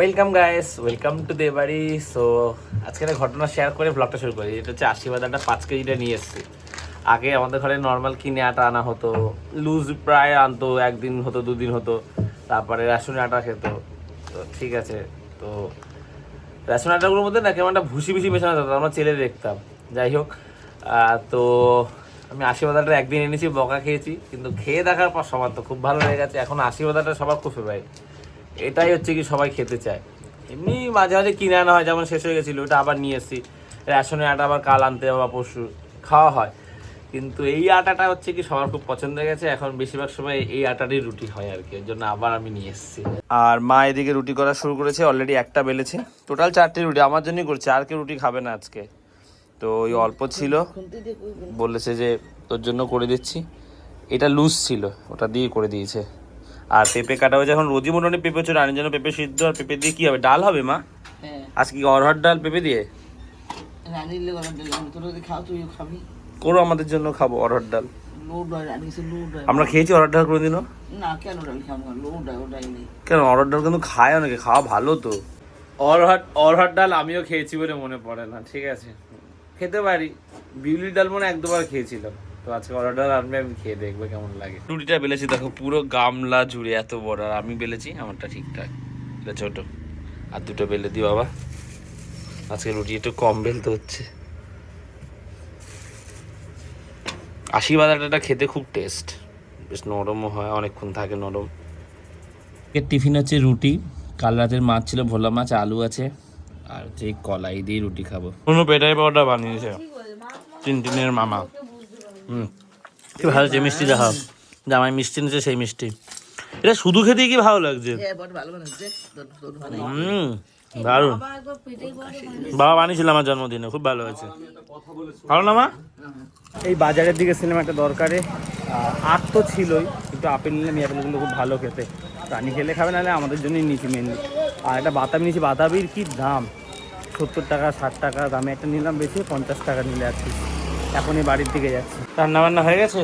Welcome guys welcome to the বাড়ি। So আজকে একটা ঘটনা শেয়ার করে ব্লগটা শুরু করি। এটা হচ্ছে আশীর্বাদ একটা পাঁচ কেজিটা নিয়ে এসেছি। আগে আমাদের ঘরে নর্মাল কিনে আটা আনা হতো। লুজ প্রায় আনতো, একদিন হতো, দুদিন হতো। তারপরে রেশন আটা খেত। তো ঠিক আছে। তো রেশন আটাগুলোর মধ্যে না কেমন একটা ভুসি ভুসি মেশানো হতো, আমরা চেলে দেখতাম। যাই হোক তো আমি আশীর্বাদ আটা একদিন এনেছি, বকা খেয়েছি। কিন্তু খেয়ে দেখার পর সবার তো খুব ভালো লেগে গেছে। এখন আশীর্বাদ আটা সবার খুব ফেভারিট এটাই হচ্ছে কি সবাই খেতে চায়। এমনি মাঝে মাঝে কিনে আনা হয়, যেমন শেষ হয়ে গেছিল, ওটা আবার নিয়ে এসেছি। রেশনের আটা আবার কাল আনতে বা পরশু, খাওয়া হয়। কিন্তু এই আটাটা হচ্ছে কি সবার খুব পছন্দ হয়ে গেছে, এখন বেশিরভাগ সময় এই আটারই রুটি হয় আর কি এর জন্য আবার আমি নিয়ে এসেছি। আর মা এদিকে রুটি করা শুরু করেছে অলরেডি একটা বেলেছে। টোটাল চারটে রুটি, আমার জন্যই করছে, আর কেউ রুটি খাবে না আজকে। তো ওই অল্প ছিল, বলেছে যে তোর জন্য করে দিচ্ছি। এটা লুজ ছিল, ওটা দিয়ে করে দিয়েছে। আর পেঁপে কাটা হয়েছে এখন রোজি মোটামুটি পেঁপে হচ্ছে রানীর জন্য পেঁপে সিদ্ধ আর পেঁপে দিয়ে কি হবে? ডাল হবে মা? হ্যাঁ। আজকে কি অরহর ডাল পেঁপে দিয়ে? করো আমাদের জন্য খাব অরহর ডাল। আমরা খেয়েছি অরহর ডাল করে দিন না? কেন? অরহর ডাল কিন্তু খায় অনেকে খাওয়া ভালো তো। অরহর অরহর ডাল আমিও খেয়েছি বলে মনে পড়ে না ঠিক আছে? খেতে পারি। বিউলির ডাল মনে হয় এক দুবার খেয়েছিলাম। আজকে অরহর ডাল আনবে আমি খেয়ে দেখব কেমন লাগে। রুটিটা বেলেছি দেখো পুরো গামলা জুড়ে এত বড় আর আমি বেলেছি আমারটা ঠিকঠাক। এটা ছোট। আর দুটো বেলে দিই বাবা। আজকে রুটি একটু কম বেলতে হচ্ছে। আশীর্বাদ আটাটা খেতে খুব টেস্ট বেশ নরমও হয় অনেকক্ষণ থাকে নরম। এর টিফিন হচ্ছে রুটি। কাল রাতের মাছ ছিল ভোলা মাছ আলু আছে আর হচ্ছে কলাই দিয়ে রুটি খাব। কোনো পেটাই পাউডার বানিয়েছে। টিনটিনের মামা। হুম। কি ভালো হচ্ছে মিষ্টি দেখা জামাই মিষ্টি নিচ্ছে সেই মিষ্টি। এটা শুধু খেতেই কি ভালো লাগছে? হুম দারুণ। বাবা বানিয়েছিল আমার জন্মদিনে খুব ভালো হয়েছে। ভালো না মা? এই বাজারের দিকে ছিলাম একটা দরকারে। আট তো ছিলই কিন্তু আপেল নিলাম এই আপেলগুলো খুব ভালো খেতে। রানি খেলে খাবে নাহলে আমাদের জন্যই নিয়েছি মেনলি আর একটা বাতাবি নিয়েছি বাতাবির কি দাম? সত্তর টাকা ষাট টাকা দামে একটা নিলাম বেশি পঞ্চাশ টাকা নিলে আর কি এখনই বাড়ির দিকে যাচ্ছি। রান্না বান্না হয়ে গেছে?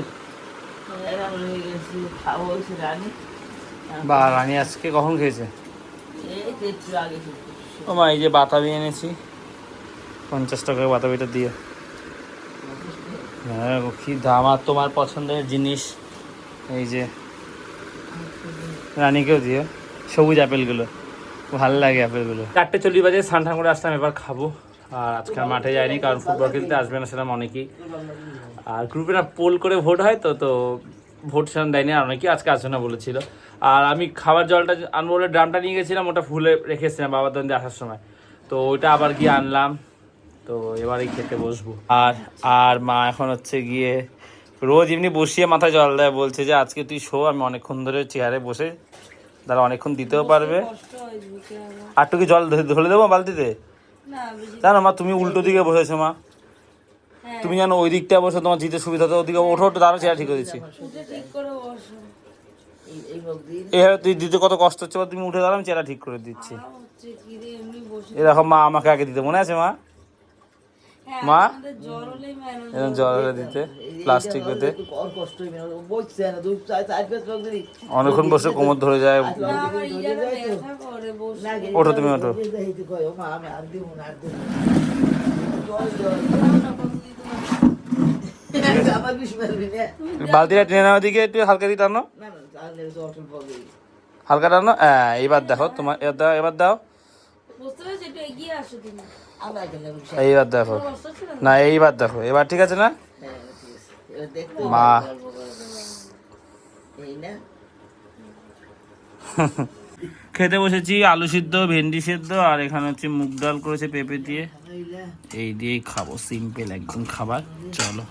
বা রানি আজকে কখন খেয়েছে? ও মা, এই যে বাতাবি এনেছি। পঞ্চাশ টাকা বাতাবিটা দিয়ে। হ্যাঁ কি দাম। আর তোমার পছন্দের জিনিস, এই যে রানীকেও দিয়ে সবুজ আপেলগুলো। ভালো লাগে আপেলগুলো। চারটে চল্লিশ বাজে, স্নান করে আসলাম, এবার খাব। আর আজকে আর মাঠে যায়নি কারণ ফুটবল খেলতে আসবে না সেরকম অনেকেই। আর গ্রুপে না পোল করে ভোট হয় তো তো ভোট সেরকম দেয়নি আর অনেকেই আজকে আসবে না বলেছিল। আর আমি খাবার জলটা আনব বলে ড্রামটা নিয়ে গেছিলাম ওটা ফুলে রেখেছিলাম বাবার দন্দে আসার সময়। তো ওইটা আবার গিয়ে আনলাম তো এবারেই খেতে বসবো। আর আর মা এখন হচ্ছে গিয়ে রোজ এমনি বসিয়ে মাথায় জল দেয় বলছে যে আজকে তুই শো আমি অনেকক্ষণ ধরে চেয়ারে বসে তারা অনেকক্ষণ দিতেও পারবে। আর কি জল ধরে দেবো বালতিতে? জানো মা তুমি উল্টো দিকে বসেছো মা। তুমি জানো ওই দিকটা বসে তোমার জিতে সুবিধা তো ওদিকে ওঠো ওঠো দাঁড়ো চেয়ার ঠিক করে দিচ্ছি। এভাবে তুই দিতে কত কষ্ট হচ্ছে বা তুমি উঠে দাঁড়াও আমি চেয়ারটা ঠিক করে দিচ্ছি। এরকম মা আমাকে আগে দিতে মনে আছে মা? মা? এরকম জল হলে দিতে প্লাস্টিক দিলি অনেকক্ষণ বসে কোমর ধরে যায়। ওঠো তুমি ওঠো যাইতে কয় ও মা আমি আর দিব না আর দিব জল জল আবার বিষ মারবি না বালতিটা টেনে নেওয়ার দিকে একটু হালকা দিয়ে টানো। হালকা টানো? হ্যাঁ এইবার দেখো তোমার এবার দাও এবার দাও। এইবার দেখো। না এইবার দেখো। এবার ঠিক আছে না? হ্যাঁ মা। খেতে বসেছি আলু সিদ্ধ ভেন্ডি সিদ্ধ আর এখানে হচ্ছে মুগ ডাল করেছে পেঁপে দিয়ে। এই দিয়েই খাব সিম্পল একদম খাবার। চলো।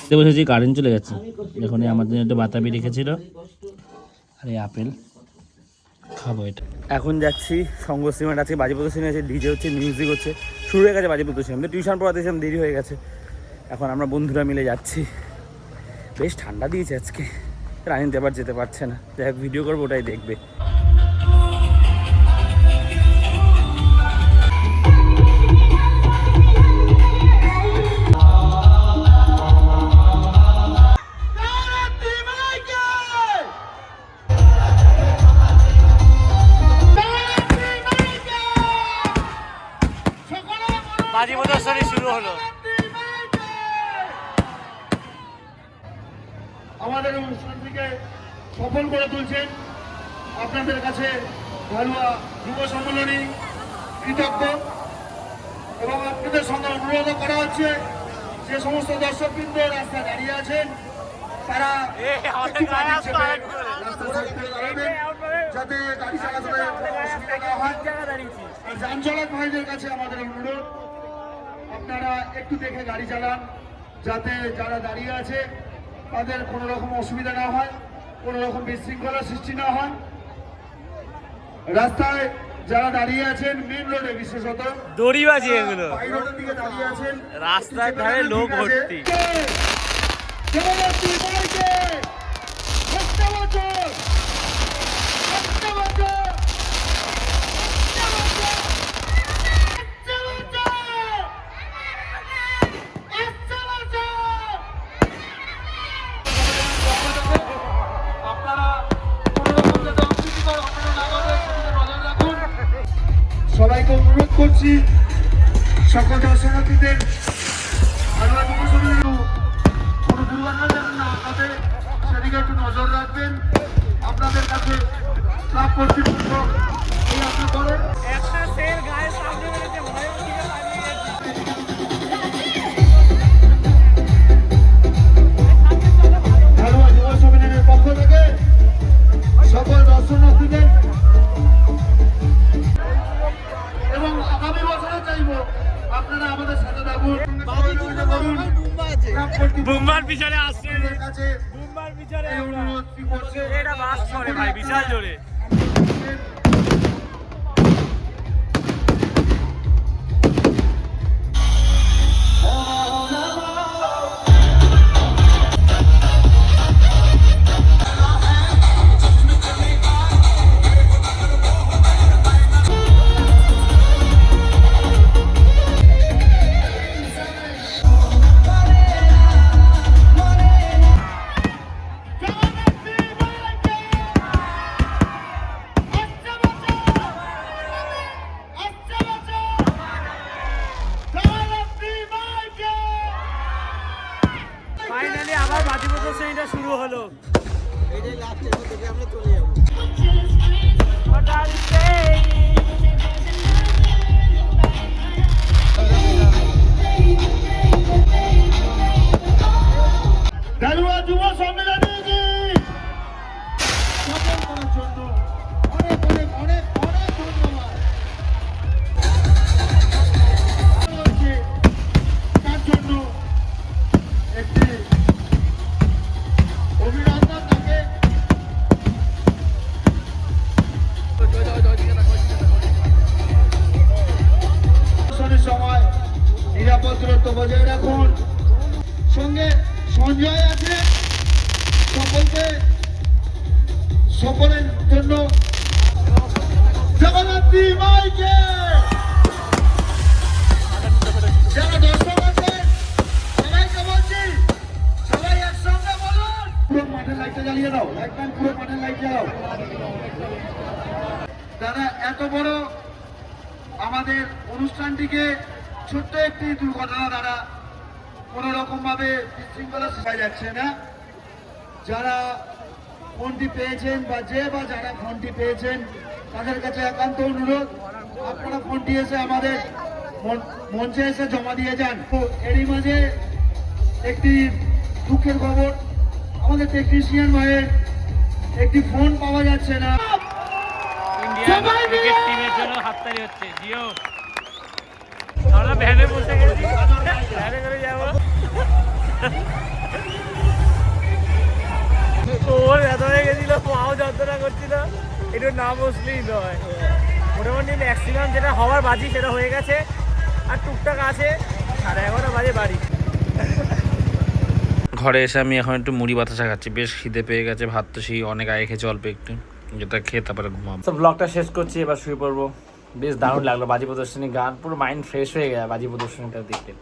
খেতে বসেছি কারেন্ট চলে গেছে। এখন জন্য একটা বাতাবি রেখেছিল। আর এই আপেল। খাব এটা। এখন যাচ্ছি সঙ্গ সিমেন্ট আছে বাজিপত সিনে আছে ডিজে হচ্ছে মিউজিক হচ্ছে, শুরু হয়ে গেছে বাজে প্রদর্শনী। আমাদের টিউশন পড়াতেছিলাম দেরি হয়ে গেছে। এখন আমরা বন্ধুরা মিলে যাচ্ছি। বেশ ঠান্ডা দিয়েছে আজকে। রানিতে আবার যেতে পারছে না। যাই হোক ভিডিও করব, ওটাই দেখবে। বাজি প্রদর্শনী শুরু হলো। আমাদের অনুষ্ঠানটিকে সফল করে তুলছেন আপনাদের কাছে ঘরোয়া যুব সম্মেলনী কৃতজ্ঞ এবং আপনাদের সঙ্গে অনুরোধ করা হচ্ছে যে সমস্ত দর্শক দর্শকবৃন্দ রাস্তায় দাঁড়িয়ে আছেন তারা যাতে গাড়ি চলাচলে অসুবিধা না হয়। যান চালক ভাইদের কাছে আমাদের অনুরোধ আপনারা একটু দেখে গাড়ি চালান যাতে যারা দাঁড়িয়ে আছে তাদের কোনো রকম অসুবিধা না হয় কোনো রকম বিশৃঙ্খলা সৃষ্টি না হয়। রাস্তায় যারা দাঁড়িয়ে আছেন মেন রোডে বিশেষত। দড়ি বাজি এগুলো। রোডের দিকে দাঁড়িয়ে আছেন রাস্তায় ধারে লোক ভর্তি। কেমন ভর্তি। হালুয়া কোনো দুর্ঘটনা যেন না সেদিকে একটু নজর রাখবেন। আপনাদের কাছে ক্লাব কর্তৃপক্ষ এই আশা একটা সেল গায়ে সামনে বেড়েছে ভয়ে করে ভাই প্রদর্শনীটা শুরু হলো। গালুয়া যুব। সম্মেলনী অনুষ্ঠানটিকে ছোট্ট একটি দুর্ঘটনা দ্বারা কোন রকম ভাবে বিশৃঙ্খলা শেখা যাচ্ছে না। যারা ফোনটি পেয়েছেন বা যে বা যারা ফোনটি পেয়েছেন তাদের কাছে একান্ত অনুরোধ আপনারা ফোনটি এসে আমাদের মঞ্চে এসে জমা দিয়ে যান। তো এরই মাঝে একটি দুঃখের খবর আমাদের টেকনিশিয়ান ভাইয়ের একটি ফোন পাওয়া যাচ্ছে না। ইন্ডিয়ান ক্রিকেট টিমের জন্য হাততালি হচ্ছে। জিও। ভ্যানে বসে গেছি। ভ্যানে করে যাব। ওর ব্যথা হয়ে গেছিল পাও যন্ত্রণা করছিল। একটু না বসলেই নয়। মোটামুটি ম্যাক্সিমাম যেটা হওয়ার বাজি সেটা হয়ে গেছে। আর টুকটাক আছে সাড়ে এগারোটা বাজে বাড়ি। ঘরে এসে আমি এখন একটু মুড়ি বাতাসা খাচ্ছি। বেশ খিদে পেয়ে গেছে ভাত তো সেই অনেক আগে খেয়েছে অল্প একটু। যেটা খেয়ে তারপরে ঘুমাবো। তো ব্লগটা শেষ করছি এবার শুয়ে পড়ব। বেশ দারুণ লাগল বাজি প্রদর্শনী গান, পুরো মাইন্ড ফ্রেশ হয়ে গেছে বাজি প্রদর্শনীটা দেখতে।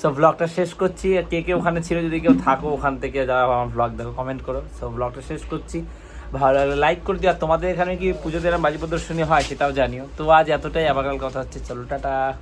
সো ব্লগটা শেষ করছি। আর কে কে ওখানে ছিল, যদি কেউ থাকো ওখান থেকে যারা আমার ব্লগ দেখো কমেন্ট করো। সো ব্লগটা শেষ করছি। ভালো লাগলে লাইক করে দিও। আর তোমাদের এখানে কি পুজো দিলাম বাজি প্রদর্শনী হয় সেটাও জানিও। তো আজ এতটাই। আবার কথা হচ্ছে। চলো, টাটা।